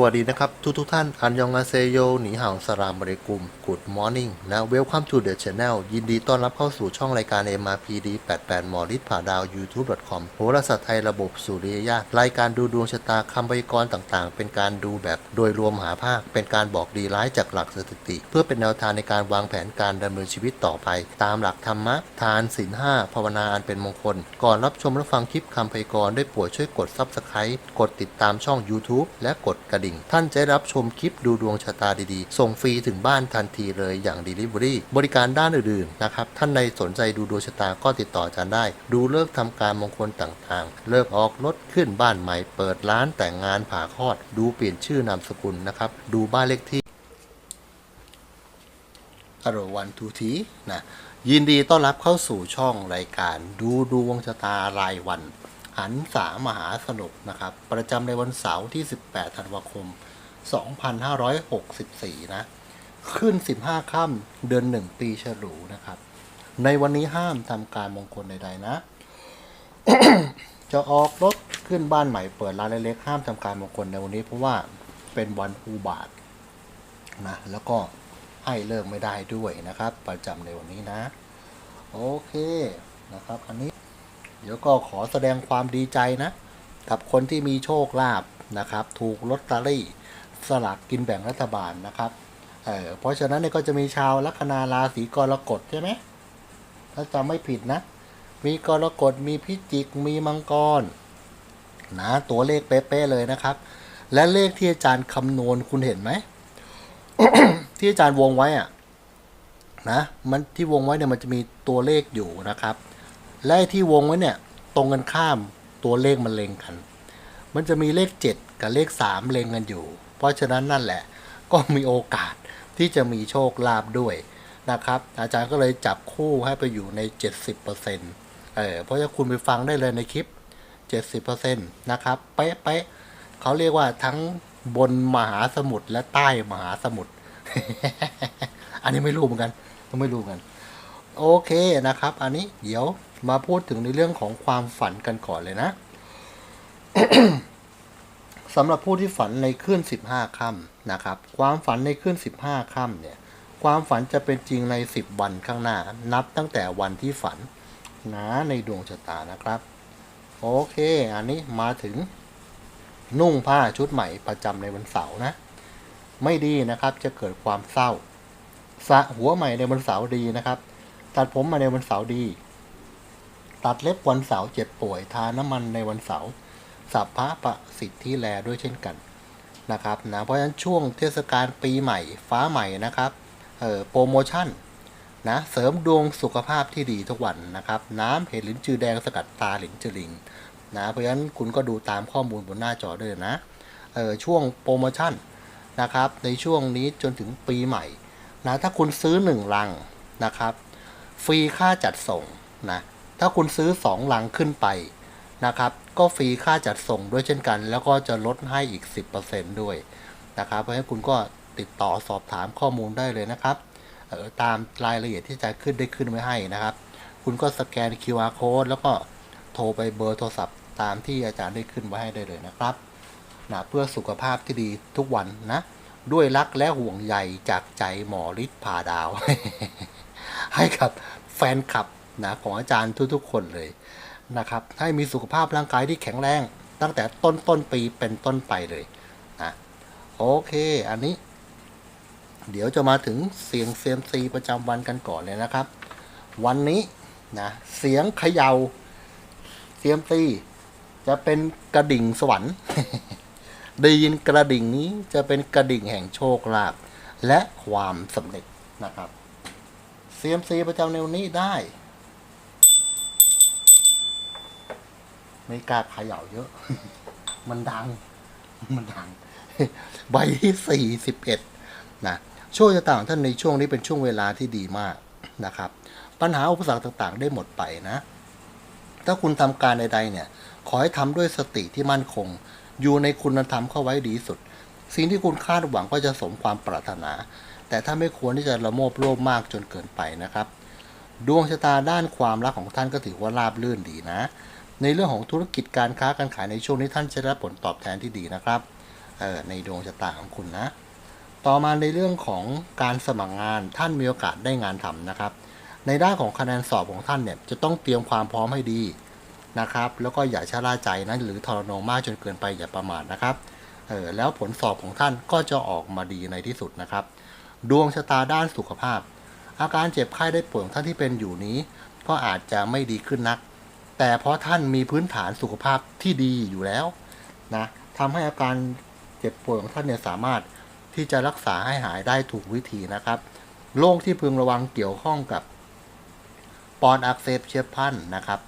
สวัสดีนะครับ ทุกทุกท่าน อันยองอาเซโยหนีห่าวสรามบริกุม Good Morning และ Welcome to the Channel ยินดีต้อนรับเข้าสู่ช่องรายการ MRPD 88 หมอฤทธิ์ผ่าดาว YouTube.com โหราศาสตร์ไทยระบบสุริยญาตรายการดูดวงชะตาคำพยากรณ์ต่างๆ เป็นการดูแบบโดยรวมหาภาค เป็นการบอกดีร้ายจากหลักสถิติ เพื่อเป็นแนวทางในการวางแผนการดำเนินชีวิตต่อไป ตามหลักธรรมะ ทานศีลห้าภาวนาอันเป็นมงคล ก่อนรับชมและฟังคลิปคำพยากรณ์ได้โปรดช่วยกด Subscribe กดติดตามช่อง YouTube และกดกระดิ่งท่านจะได้รับชมคลิปดูดวงชะตาดีๆ ส่งฟรีถึงบ้านทันทีเลยอย่าง Delivery บริการด้านอื่นๆนะครับ ท่านใดสนใจดูดวงชะตาก็ติดต่ออาจารย์ได้ ดูเลิกษ์ทำการมงคลต่างๆ เลิกออกรถขึ้นบ้านใหม่ เปิดร้านแต่งงานผ่าคลอด ดูเปลี่ยนชื่อนามสกุลนะครับ ดูบ้านเลขที่อโรวันทูทีนะยินดีต้อนรับเข้าสู่ช่องรายการดูดวงชะตารายวัน หันสามหาสนุกนะครับ ประจำในวันเสาร์ที่ 18 ธันวาคม 2564 นะ ขึ้น 15 ค่ำเดือน 1 ปีฉลูนะครับ ในวันนี้ห้ามทำการมงคลใดๆนะ จะออกรถขึ้นบ้านใหม่เปิดร้านเล็กๆห้ามทำการมงคลในวันนี้เพราะว่าเป็นวันอุบาทนะ แล้วก็ให้เลิกไม่ได้ด้วยนะครับ ประจำในวันนี้นะ โอเคนะครับ อันนี้ เดี๋ยวก็ขอแสดงความดีใจนะ กับคนที่มีโชคลาภนะครับ ถูกลอตเตอรี่สลากกินแบ่งรัฐบาลนะครับเเพราะฉะนั้นเนี่ยก็จะมีชาวลัคนาราศีกรกฎใช่ไหมถ้าจำไม่ผิดนะ มีกรกฎมีพิจิกมีมังกรนะตัวเลขเป๊ะๆเลยนะครับ และเลขที่อาจารย์คำนวณคุณเห็นไหมที่อาจารย์วงไว้อะนะมันที่วงไว้เนี่ยมันจะมีตัวเลขอยู่นะครับ และที่วงไว้เนี่ยตรงกันข้ามตัวเลขมันเลงกัน มันจะมีเลข 7 กับเลข 3 เลงกันอยู่ เพราะฉะนั้นนั่นแหละ ก็มีโอกาสที่จะมีโชคลาภด้วยนะครับ อาจารย์ก็เลยจับคู่ให้ไปอยู่ใน 70%เออเพราะฉะนั้นคุณไปฟังได้เลยในคลิป 70%นะครับเป๊ะเป๊ะเขาเรียกว่าทั้งบนมหาสมุทรและใต้มหาสมุทร อันนี้ไม่รู้เหมือนกัน ไม่รู้เหมือนกัน โอเคนะครับ อันนี้เดี๋ยว มาพูดถึงในเรื่องของความฝันกันก่อนเลยนะสำหรับผู้ที่ฝันในคืน15ค่ำนะครับ ความฝันในคืน15ค่ำเนี่ย ความฝันจะเป็นจริงใน 10 วันข้างหน้า นับตั้งแต่วันที่ฝันนะในดวงชะตานะครับ โอเค อันนี้มาถึงนุ่งผ้าชุดใหม่ประจำในวันเสาร์นะ ไม่ดีนะครับจะเกิดความเศร้า สะหัวใหม่ในวันเสาร์ดีนะครับ ตัดผมมาในวันเสาร์ดี ตัดเล็บวันเสาร์เจ็บป่วย ทาน้ำมันในวันเสาร์สับพะประสิทธิแลด้วยเช่นกันนะครับนะเพราะฉะนั้นช่วงเทศกาลปีใหม่ฟ้าใหม่นะครับเอ่อโปรโมชั่นนะเสริมดวงสุขภาพที่ดีทุกวันนะครับ น้ำเห็ดลิ้นจือแดงสกัดตาหลินจือลิงนะเพราะฉะนั้นคุณก็ดูตามข้อมูลบนหน้าจอด้วยนะเออช่วงโปรโมชั่นนะครับในช่วงนี้จนถึงปีใหม่นะถ้าคุณซื้อ 1 ลังนะครับ ฟรีค่าจัดส่งนะ ถ้าคุณซื้อ 2 ลังขึ้นไปนะครับ ก็ฟรีค่าจัดส่งด้วยเช่นกัน แล้วก็จะลดให้อีก 10%ด้วยนะครับ เพราะฉะนั้นคุณก็ติดต่อสอบถามข้อมูลได้เลยนะครับออตามรายละเอียดที่จะขึ้นได้ขึ้นไว้ให้นะครับ คุณก็สแกน QR code แล้วก็โทรไปเบอร์โทรศัพท์ตามที่อาจารย์ได้ขึ้นไว้ให้ได้เลยนะครับนะเพื่อสุขภาพที่ดีทุกวันนะ ด้วยรักและห่วงใยจากใจหมอฤทธิ์พาดาว ให้กับแฟนคลับ นะของอาจารย์ทุกๆ คนเลยนะครับ ให้มีสุขภาพร่างกายที่แข็งแรง ตั้งแต่ต้นต้นปีเป็นต้นไปเลยนะโอเค อันนี้ เดี๋ยวจะมาถึงเสียงเซียมซีประจำวันกันก่อนเลยนะครับ วันนี้นะเสียงเขยา่าเซียมซีจะเป็นกระดิ่งสวรรค์ได้ยินกระดิ่งนี้จะเป็นกระดิ่งแห่งโชคลาภและความสำเร็จนะครับ CMC ประจำในวันนี้ได้ ไม่กล้าเขย่าเยอะ มันดัง มันดัง ใบที่สี่สิบเอ็ดนะโชคชะตาของท่านในช่วงนี้เป็นช่วงเวลาที่ดีมากนะครับ ปัญหาอุปสรรคต่างๆ ได้หมดไปนะ ถ้าคุณทำการใดๆเนี่ย ขอให้ทำด้วยสติที่มั่นคง อยู่ในคุณธรรมเข้าไว้ดีสุด สิ่งที่คุณคาดหวังก็จะสมความปรารถนา แต่ถ้าไม่ควรที่จะละโมบโลภมากจนเกินไปนะครับ ดวงชะตาด้านความรักของท่านก็ถือว่าราบรื่นดีนะ ในเรื่องของธุรกิจการค้าการขายในช่วงนี้ท่านจะได้รับผลตอบแทนที่ดีนะครับออในดวงชะตาของคุณนะ ต่อมาในเรื่องของการสมัครงานท่านมีโอกาสได้งานทำนะครับ ในด้านของคะแนนสอบของท่านเนี่ยจะต้องเตรียมความพร้อมให้ดีนะครับ แล้วก็อย่าชะล่าใจนะหรือทรนงมากจนเกินไปอย่าประมาทนะครับเออแล้วผลสอบของท่านก็จะออกมาดีในที่สุดนะครับ ดวงชะตาด้านสุขภาพ อาการเจ็บไข้ได้ป่วยของท่านที่เป็นอยู่นี้ ก็อาจจะไม่ดีขึ้นนัก แต่เพราะท่านมีพื้นฐานสุขภาพที่ดีอยู่แล้วนะทำให้อาการเจ็บป่วยของท่านเนี่ยสามารถที่จะรักษาให้หายได้ถูกวิธีนะครับโรคที่พึงระวังเกี่ยวข้องกับปอดอักเสบเฉียบพลันนะครับ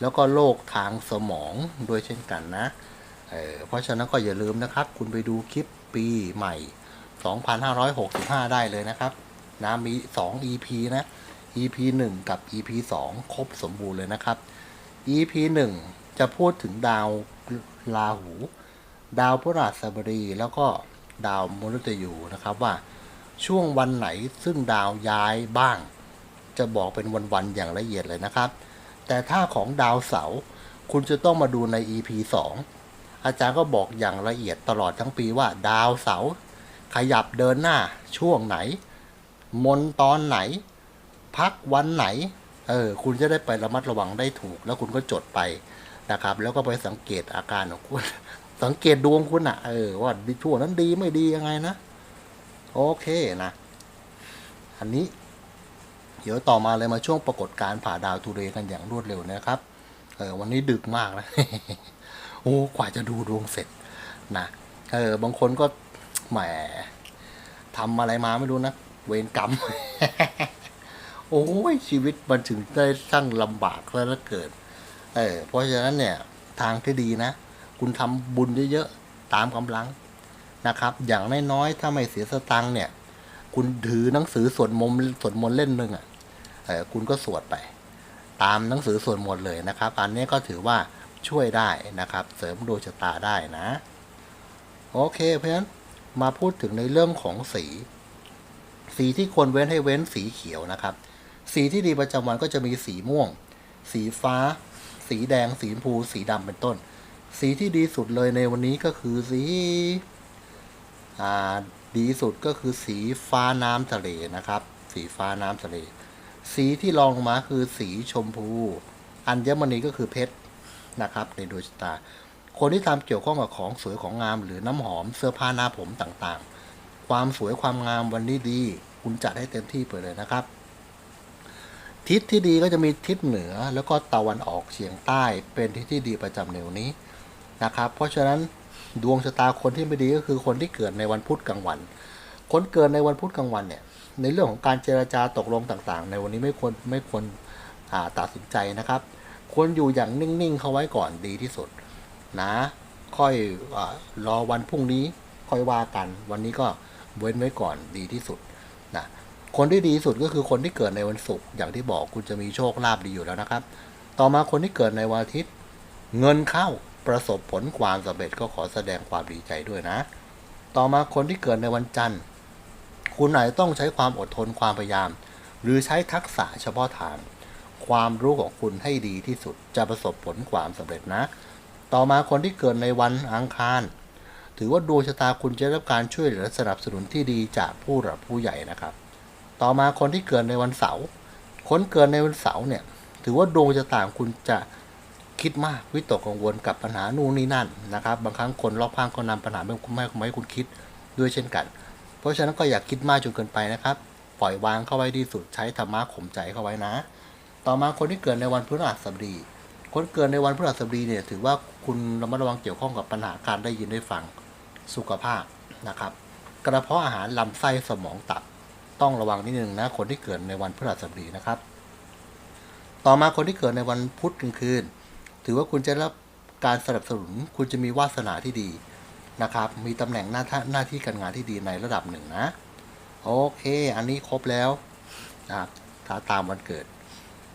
แล้วก็โรคทางสมองด้วยเช่นกันนะเเพราะฉะนั้นก็อย่าลืมนะครับ คุณไปดูคลิปปีใหม่ 2565 ได้เลยนะครับนะมี 2 EP นะ EP 1 กับ EP 2 ครบสมบูรณ์เลยนะครับ EP 1 จะพูดถึงดาวราหู ดาวพฤหัสบดี แล้วก็ดาวมฤตยูนะครับว่าช่วงวันไหนซึ่งดาวย้ายบ้าง จะบอกเป็นวันๆอย่างละเอียดเลยนะครับ แต่ถ้าของดาวเสาร์คุณจะต้องมาดูใน EP 2 อาจารย์ก็บอกอย่างละเอียดตลอดทั้งปีว่าดาวเสาร์ขยับเดินหน้าช่วงไหน มนตอนไหน พักวันไหน เออคุณจะได้ไประมัดระวังได้ถูก แล้วคุณก็จดไปนะครับ แล้วก็ไปสังเกตอาการของคุณ สังเกตดวงคุณอะเออว่าช่วงนั้นดีไม่ดียังไงนะ โอเคนะ อันนี้ เดี๋ยวต่อมาเลยมาช่วงปรากฏการผ่าดาวทุเรกันอย่างรวดเร็วนะครับ เออวันนี้ดึกมากนะโอ้กว่าจะดูดวงเสร็จนะเออบางคนก็แหมทำอะไรมาไม่รู้นะ เวรกรรม โอ้ยชีวิตมันถึงได้ช่างลำบากแล้วเกิด เออเพราะฉะนั้นเนี่ยทางที่ดีนะ คุณทำบุญเยอะๆ ตามกำลังนะครับ อย่างน้อยๆ ถ้าไม่เสียสตังค์เนี่ย คุณถือหนังสือสวดมนต์สวดมนต์เล่นหนึ่งอะเออคุณก็สวดไป ตามหนังสือสวดมนต์เลยนะครับ อันนี้ก็ถือว่าช่วยได้นะครับ เสริมดวงชะตาได้นะ โอเคเพราะฉะนั้นมาพูดถึงในเรื่องของสี สีที่ควรเว้นให้เว้นสีเขียวนะครับ สีที่ดีประจำวันก็จะมีสีม่วง สีฟ้า สีแดง สีชมพู สีดำเป็นต้น สีที่ดีสุดเลยในวันนี้ก็คือสี อ่า ดีสุดก็คือสีฟ้าน้ำทะเลนะครับ สีฟ้าน้ำทะเล สีที่รองลงมาคือสีชมพู อัญมณีก็คือเพชรนะครับในดวงชะตา คนที่ทำเกี่ยวข้องกับของสวยของงาม หรือน้ำหอมเสื้อผ้าหน้าผมต่างๆ ความสวยความงามวันนี้ดี คุณจัดให้เต็มที่ไปเลยนะครับ ทิศที่ดีก็จะมีทิศเหนือแล้วก็ตะวันออกเฉียงใต้เป็นทิศที่ดีประจำในวนนี้นะครับ เพราะฉะนั้นดวงชะตาคนที่ไม่ดีก็คือคนที่เกิดในวันพุธกลางวัน คนเกิดในวันพุธกลางวันเนี่ยในเรื่องของการเจรจาตกลงต่างๆ ในวันนี้ไม่ควรไม่ควรตัดสินใจนะครับ ควรอยู่อย่างนิ่งๆ เข้าไว้ก่อนดีที่สุดนะ ค่อยอรอวันพรุ่งนี้ค่อยว่ากัน วันนี้ก็เว้นไว้ก่อนดีที่สุดนะ คนที่ดีสุดก็คือคนที่เกิดในวันศุกร์อย่างที่บอกคุณจะมีโชคลาภดีอยู่แล้วนะครับ ต่อมาคนที่เกิดในวันอาทิตย์ เงินเข้าประสบผลความสำเร็จก็ขอแสดงความดีใจด้วยนะ ต่อมาคนที่เกิดในวันจันทร์ คุณอาจจะต้องใช้ความอดทนความพยายาม หรือใช้ทักษะเฉพาะทาง ความรู้ของคุณให้ดีที่สุดจะประสบผลความสำเร็จนะ ต่อมาคนที่เกิดในวันอังคาร ถือว่าดวงชะตาคุณจะได้รับการช่วยเหลือสนับสนุนที่ดีจากผู้หลักผู้ใหญ่นะครับ ต่อมาคนที่เกิดในวันเสาร์คนเกิดในวันเสาร์เนี่ย ถือว่าดวงชะตางคุณจะคิดมากวิตกกังวลกับปัญหานู่นนี่นั่นนะครับ บางครั้งคนรอบข้างก็นำปัญหาไม่ไม่ไม่ให้คุณคิดด้วยเช่นกัน เพราะฉะนั้นก็อย่าคิดมากจนเกินไปนะครับ ปล่อยวางเข้าไว้ดีสุดใช้ธรรมะข่มใจเข้าไว้นะ ต่อมาคนที่เกิดในวันพฤหัสบดี คนเกิดในวันพฤหัสบดีเนี่ยถือว่าคุณระมัดระวังเกี่ยวข้องกับปัญหาการได้ยินได้ฟังสุขภาพนะครับ กระเพาะอาหารลำไส้สมองตับ ต้องระวังนิดนึงนะคนที่เกิดในวันพฤหัสบดีนะครับ ต่อมาคนที่เกิดในวันพุธกลางคืน ถือว่าคุณจะรับการสนับสนุน คุณจะมีวาสนาที่ดีนะครับ มีตำแหน่งหน้าท่าหน้าที่การงานที่ดีในระดับหนึ่งนะ โอเค อันนี้ครบแล้วนะครับถ้าตามวันเกิด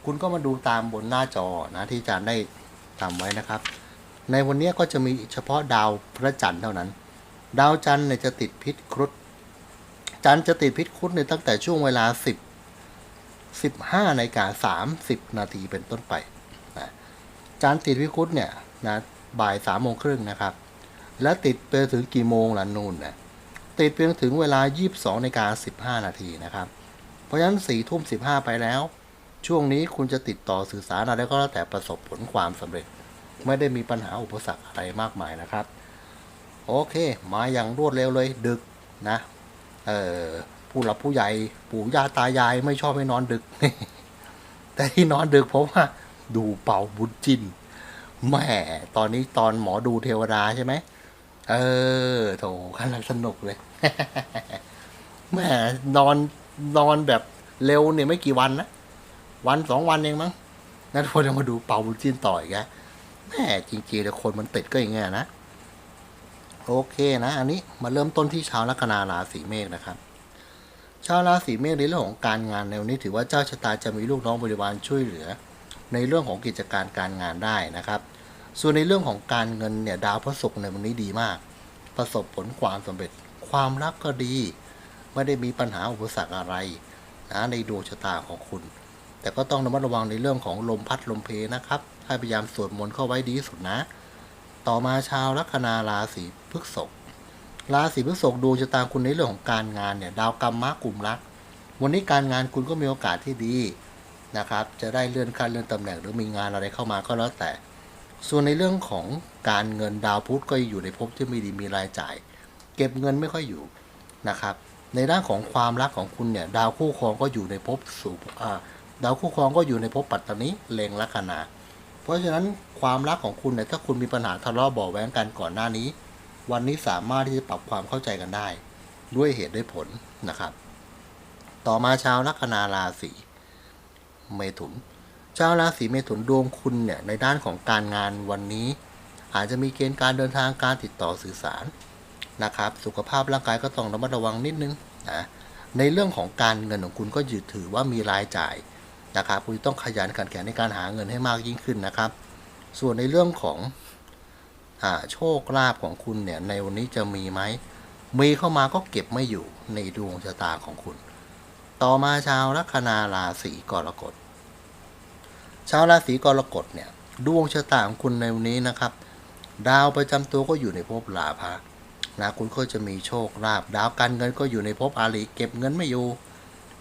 คุณก็มาดูตามบนหน้าจอนะที่อาจารย์ได้ทำไว้นะครับ ในวันนี้ก็จะมีเฉพาะดาวพระจันทร์เท่านั้น ดาวจันทร์เนี่ยจะติดพิษครุฑ จันจะติดพิษครุฑในตั้งแต่ช่วงเวลา 10 15นาฬิกา30 นาทีเป็นต้นไปนะจันติดพิษครุฑเนี่ยนะบ่าย3โมงครึ่งนะครับ แล้วติดไปถึงกี่โมงล่ะนู่นนะติดไปถึงเวลา 22ในกา15 นาทีนะครับ เพราะฉะนั้น4ทุ่ม15 ไปแล้ว ช่วงนี้คุณจะติดต่อสื่อสารอะไรก็แล้วแต่ประสบผลความสำเร็จ ไม่ได้มีปัญหาอุปสรรคอะไรมากมายนะครับ โอเค มาอย่างรวดเร็วเลยดึกนะ ผู้หลับผู้ใหญ่ ปู่ย่าตายายไม่ชอบให้นอนดึก แต่ที่นอนดึกเพราะว่า ดูเป่าบุญจินแหมตอนนี้ตอนหมอดูเทวดาใช่ไหมเออโถกำลังสนุกเลยแหมนอนนอนแบบเร็วเนี่ยไม่กี่วันนะวันสองวันเองมั้งนั่นพอจะมาดูเป่าบุญจินต่ออีกแกแหมจริงๆแล้วคนมันติดก็อย่างเงี้ยนะ โอเคนะ อันนี้มาเริ่มต้นที่ชาวลัคนาราศีเมษนะครับ ชาวราศีเมษในเรื่องของการงานในวันนี้ถือว่าเจ้าชะตาจะมีลูกน้องบริวารช่วยเหลือ ในเรื่องของกิจการการงานได้นะครับ ส่วนในเรื่องของการเงินเนี่ยดาวพระศุกร์ในวันนี้ดีมาก ประสบผลความสำเร็จ ความรักก็ดี ไม่ได้มีปัญหาอุปสรรคอะไรนะในดวงชะตาของคุณ แต่ก็ต้องระมัดระวังในเรื่องของลมพัดลมเพนะครับ ให้พยายามสวดมนต์เข้าไว้ดีสุดนะ ต่อมาชาวลัคนาราศีพฤษภราศีพฤษภดวงชะตาคุณในเรื่องของการงานเนี่ยดาวกรรมมะกลุ่มรัก วันนี้การงานคุณก็มีโอกาสที่ดีนะครับ จะได้เลื่อนขั้นเลื่อนตำแหน่งหรือมีงานอะไรเข้ามาก็แล้วแต่ ส่วนในเรื่องของการเงินดาวพุธก็อยู่ในภพที่ไม่ดีมีรายจ่าย เก็บเงินไม่ค่อยอยู่นะครับ ในด้านของความรักของคุณเนี่ยดาวคู่ครองก็อยู่ในภพสูอ่ดาวคู่ครองก็อยู่ในภพปัตตานีเลงลัคนา เพราะฉะนั้นความรักของคุณเนี่ยถ้าคุณมีปัญหาทะเลาะเบาะแว้งกันก่อนหน้านี้ วันนี้สามารถที่จะปรับความเข้าใจกันได้ ด้วยเหตุด้วยผลนะครับ ต่อมาชาวลัคนาราศีเมถุนชาวราศีเมถุนดวงคุณเนี่ยในด้านของการงานวันนี้ อาจจะมีเกณฑ์การเดินทางการติดต่อสื่อสารนะครับ สุขภาพร่างกายก็ต้องระมัดระวังนิดนึงนะในเรื่องของการเงินของคุณก็ยืดถือว่ามีรายจ่าย นะครับคุณต้องขยันขันแข็งในการหาเงินให้มากยิ่งขึ้นนะครับ ส่วนในเรื่องของอโชคลาภของคุณเนี่ยในวันนี้จะมีไหมมีเข้ามาก็เก็บไม่อยู่ในดวงชะตาของคุณ ต่อมาชาวลัคนาราศีกรกฎ ชาวราศีกรกฎเนี่ยดวงชะตาของคุณในวันนี้นะครับ ดาวประจำตัวก็อยู่ในภพลาภะนะคุณก็จะมีโชคลาภดาวการเงินก็อยู่ในภพอาลีเก็บเงินไม่อยู่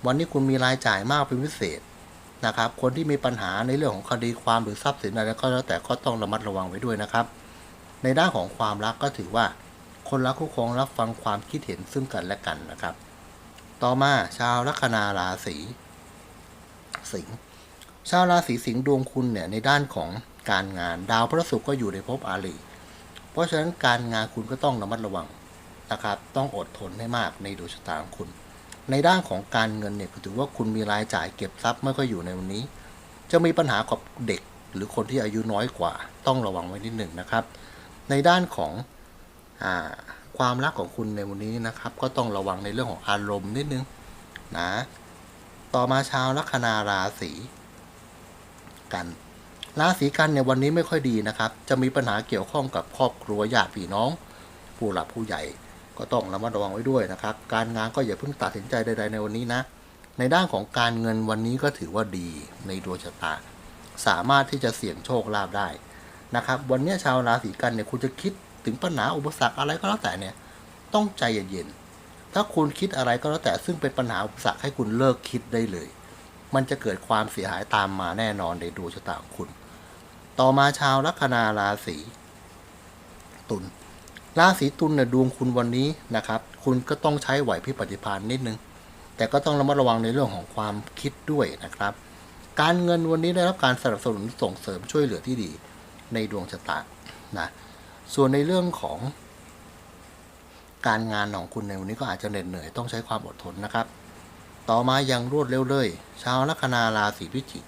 วันนี้คุณมีรายจ่ายมากเป็นพิเศษ นะครับ คนที่มีปัญหาในเรื่องของคดีความหรือทรัพย์สินอะไรก็แล้วแต่ก็ต้องระมัดระวังไว้ด้วยนะครับ ในด้านของความรักก็ถือว่า คนรักคู่ครองรับฟังความคิดเห็นซึ่งกันและกันนะครับ ต่อมาชาวลัคนาราศีสิงห์ชาวราศีสิงห์ดวงคุณเนี่ยในด้านของการงานดาวพระศุกร์ก็อยู่ในภพอาลีเพราะฉะนั้นการงานคุณก็ต้องระมัดระวังนะครับ ต้องอดทนให้มากในดวงชะตาของคุณ ในด้านของการเงินเนี่ยถือว่าคุณมีรายจ่ายเก็บทรัพย์ไม่ค่อยอยู่ในวันนี้ จะมีปัญหากับเด็กหรือคนที่อายุน้อยกว่า ต้องระวังไว้นิดหนึ่งนะครับ ในด้านของอความรักของคุณในวันนี้นะครับ ก็ต้องระวังในเรื่องของอารมณ์นิดนึงนะต่อมาชาวลัคนาราศีกันราศีกันเนี่ยวันนี้ไม่ค่อยดีนะครับ จะมีปัญหาเกี่ยวข้องกับครอบครัวญาติพี่น้อง ผู้หลักผู้ใหญ่ ก็ต้องระมัดระวังไว้ด้วยนะครับ การงานก็อย่าเพิ่งตัดสินใจใดๆในวันนี้นะ ในด้านของการเงินวันนี้ก็ถือว่าดีในดวงชะตา สามารถที่จะเสี่ยงโชคลาภได้นะครับ วันนี้ชาวราศีกันเนี่ยคุณจะคิดถึงปัญหาอุปสรรคอะไรก็แล้วแต่เนี่ยต้องใจเย็นๆ ถ้าคุณคิดอะไรก็แล้วแต่ซึ่งเป็นปัญหาอุปสรรคให้คุณเลิกคิดได้เลย มันจะเกิดความเสียหายตามมาแน่นอนในดวงชะตาของคุณ ต่อมาชาวลัคนาราศีตุล ราศีตุลเนี่ยดวงคุณวันนี้นะครับ คุณก็ต้องใช้ไหวพริบปฏิภาณนิดนึง แต่ก็ต้องระมัดระวังในเรื่องของความคิดด้วยนะครับ การเงินวันนี้ได้รับการสนับสนุนส่งเสริมช่วยเหลือที่ดีในดวงชะตานะส่วนในเรื่องของ การงานของคุณในวันนี้ก็อาจจะเหน็ดเหนื่อยต้องใช้ความอดทนนะครับ ต่อมาอย่างรวดเร็วเลยชาวลัคนาราศีพิจิก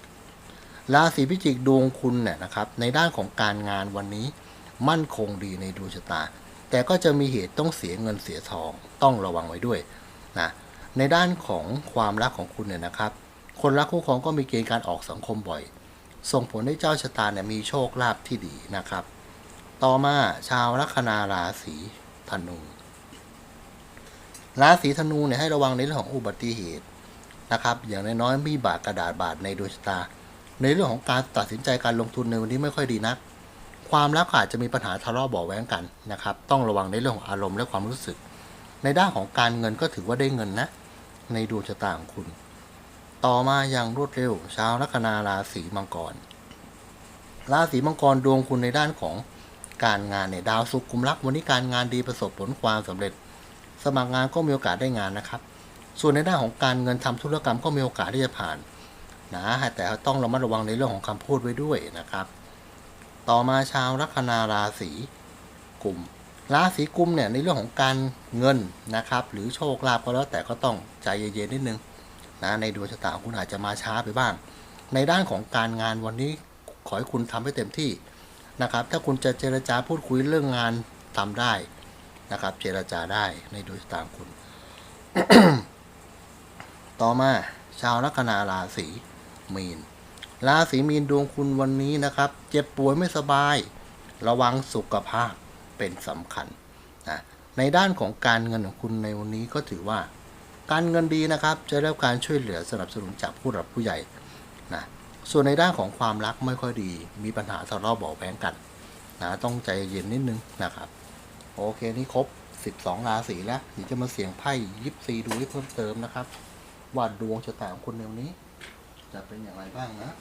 ราศีพิจิกดวงคุณเนี่ยนะครับ ในด้านของการงานวันนี้มั่นคงดีในดวงชะตา แต่ก็จะมีเหตุต้องเสียเงินเสียทองต้องระวังไว้ด้วยนะในด้านของความรักของคุณเนี่ยนะครับ คนรักคู่ครองก็มีเกณฑ์การออกสังคมบ่อย ส่งผลให้เจ้าชะตาเนี่ยมีโชคลาภที่ดีนะครับ ต่อมาชาวลัคนาราศีธนูราศีธนูเนี่ยให้ระวังในเรื่องของอุบัติเหตุนะครับ อย่างน้อยๆมีบาดกระดาษบาดในดวงชะตา ในเรื่องของการตัดสินใจการลงทุนในวันนี้ไม่ค่อยดีนัก ความรักอาจจะมีปัญหาทะเลาะเบาะแว้งกันนะครับ ต้องระวังในเรื่องของอารมณ์และความรู้สึก ในด้านของการเงินก็ถือว่าได้เงินนะ ในดวงชะตาของคุณ ต่อมาอย่างรวดเร็ว ชาวลัคนาราศีมังกร ราศีมังกรดวงคุณในด้านของการงานเนี่ยดาวสุขกุมรักวันนี้การงานดีประสบผลความสำเร็จ สมัครงานก็มีโอกาสได้งานนะครับ ส่วนในด้านของการเงินทำธุรกรรมก็มีโอกาสที่จะผ่านนะแต่ต้องระมัดระวังในเรื่องของคำพูดไว้ด้วยนะครับ ต่อมาชาวลัคนาราศีกุมราศีกุมเนี่ยในเรื่องของการเงินนะครับหรือโชคลาภก็แล้วแต่ก็ต้องใจเย็นๆนิดนึงนะในดวงชะตาของคุณอาจจะมาช้าไปบ้าง ในด้านของการงานวันนี้ขอให้คุณทำให้เต็มที่นะครับ ถ้าคุณจะเจรจาพูดคุยเรื่องงานทำได้นะครับ เจรจาได้ในดวงชะตาของคุณ ต่อมาชาวลัคนาราศีมีน ราศีมีนดวงคุณวันนี้นะครับ เจ็บป่วยไม่สบาย ระวังสุขภาพเป็นสำคัญนะในด้านของการเงินของคุณในวันนี้ก็ถือว่า การเงินดีนะครับ จะได้รับการช่วยเหลือสนับสนุนจากผู้หลักผู้ใหญ่นะส่วนในด้านของความรักไม่ค่อยดี มีปัญหาทะเลาะเบาแว้งกันนะต้องใจเย็นนิดนึงนะครับ โอเคนี่ครบ 12 ราศีแล้วเดี๋ยวจะมาเสี่ยงไพ่ยิปซีดูให้เพิ่มเติมนะครับว่าดวงชะตาของคุณในวันนี้ จะเป็นอย่างไรบ้างนะ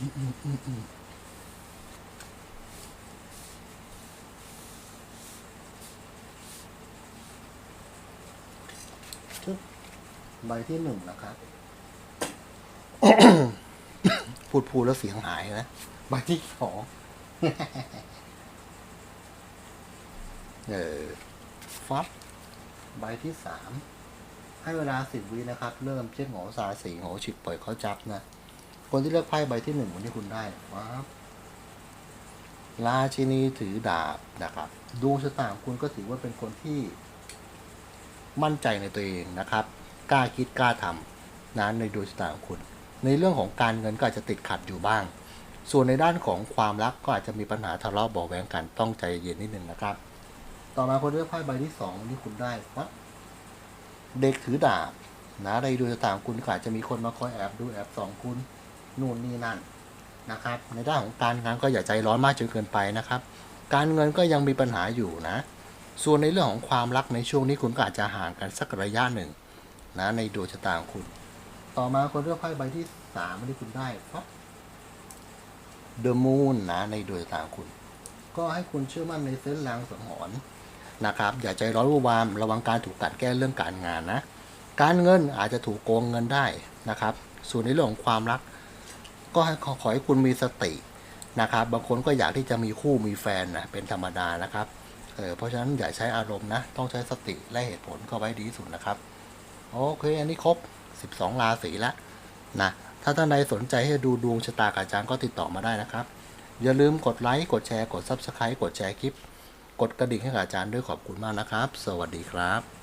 ใบที่หนึ่งนะครับ พูดพูดแล้วเสียงหายนะ ใบที่สองเออฟับใบที่สามให้เวลาสิบวินะครับ เริ่มเช็คหอสาสีหอฉิบปล่อยเขาจับนะ คนที่เลือกไพ่ใบที่หนึ่งวันนี้คุณได้ฟับราชินีถือดาบนะครับดวงชะตาของคุณก็ถือว่าเป็นคนที่มั่นใจในตัวเองนะครับ กล้าคิดกล้าทำนะในดวงชะตาของคุณ ในเรื่องของการเงินก็อาจจะติดขัดอยู่บ้าง ส่วนในด้านของความรักก็อาจจะมีปัญหาทะเลาะเบาะแว้งกันต้องใจเย็นนิดนึงนะครับ ต่อมาคนเลือกไพ่ใบที่สองที่คุณได้ปั๊บเด็กถือดาบนะในดวงชะตาของคุณก็อาจจะมีคนมาคอยแอบดูแอบสองคุณ นู่นนี่นั่นนะครับ ในด้านของการงานก็อย่าใจร้อนมากจนเกินไปนะครับ การเงินก็ยังมีปัญหาอยู่นะ ส่วนในเรื่องของความรักในช่วงนี้คุณก็อาจจะห่างกันสักระยะหนึ่งนะในดวงชะตาของคุณ ต่อมาคนเลือกไพ่ใบที่สามที่คุณได้ปั๊บ The Moon นะในดวงชะตาของคุณ ก็ให้คุณเชื่อมั่นในเส้นรางสังหรณ์นะครับ อย่าใจร้อนวุ่นวามระวังการถูกกลัดแก้เรื่องการงานนะ การเงินอาจจะถูกโกงเงินได้นะครับ ส่วนในเรื่องของความรัก ก็ให้ขอให้คุณมีสตินะครับ บางคนก็อยากที่จะมีคู่มีแฟนนะเป็นธรรมดานะครับเออเพราะฉะนั้นอย่าใช้อารมณ์นะ ต้องใช้สติและเหตุผลเข้าไว้ดีที่สุดนะครับ โอเค อันนี้ครบ 12 ราศีแล้วนะ ถ้าท่านใดสนใจให้ดูดวงชะตากับอาจารย์ก็ติดต่อมาได้นะครับ อย่าลืมกดไลค์ กดแชร์ กด Subscribe กดแชร์คลิป กดกระดิ่งให้กับอาจารย์ด้วยขอบคุณมากนะครับ สวัสดีครับ